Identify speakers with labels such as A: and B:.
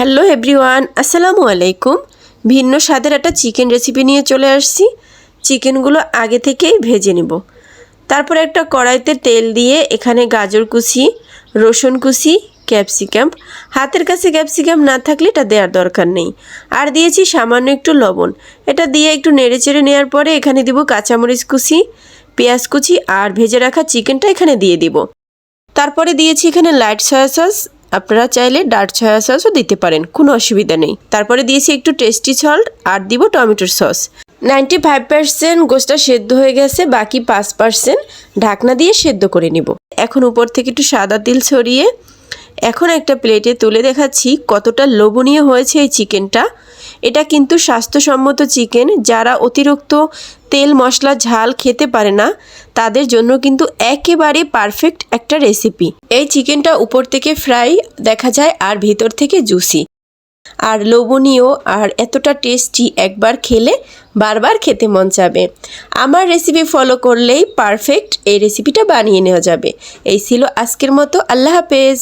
A: Hello everyone, আসসালামু আলাইকুম। ভিন্ন স্বাদের একটা চিকেন রেসিপি নিয়ে চলে আসছি। চিকেনগুলো আগে থেকেই ভেজে নেব। তারপর একটা কড়াইতে তেল দিয়ে এখানে গাজর কুচি, রসুন কুচি, ক্যাপসিকাম। হাতের কাছে ক্যাপসিকাম না থাকলে এটা দেওয়ার দরকার নেই। আর দিয়েছি সামান্য একটু লবণ। এটা দিয়ে একটু নেড়ে চেড়ে নেওয়ার পরে এখানে দিব কাঁচামরিচ কুচি, পেঁয়াজ কুচি আর ভেজে রাখা চিকেনটা এখানে দিয়ে দিব। তারপরে দিয়েছি এখানে লাইট সয়া সস আপনারা চাইলে ডার্ক সয়া সসও দিতে পারেন, কোনো অসুবিধা নেই। তারপরে দিয়েছি একটু টেস্টি সল্ট আর দিব টমেটোর সস। নাইনটি ফাইভ পার্সেন্ট গোষ্ঠটা সেদ্ধ হয়ে গেছে, বাকি পাঁচ পার্সেন্ট ঢাকনা দিয়ে সেদ্ধ করে নিব। এখন উপর থেকে একটু সাদা তিল ছড়িয়ে এখন একটা প্লেটে তুলে দেখাচ্ছি কতটা লোভনীয় হয়েছে এই চিকেনটা। এটা কিন্তু স্বাস্থ্যসম্মত চিকেন যারা অতিরিক্ত তেল, মশলা, ঝাল খেতে পারে না, তাদের জন্য কিন্তু একেবারে পারফেক্ট একটা রেসিপি। এই চিকেনটা উপর থেকে ফ্রাই দেখা যায় আর ভিতর থেকে জুসি। আর লোভনীয় আর এতটা টেস্টি একবার খেলে বারবার খেতে মন চাবে। আমার রেসিপি ফলো করলেই পারফেক্ট এই রেসিপিটা বানিয়ে নেওয়া যাবে। এই ছিল আজকের মতো। আল্লাহ হাফেজ।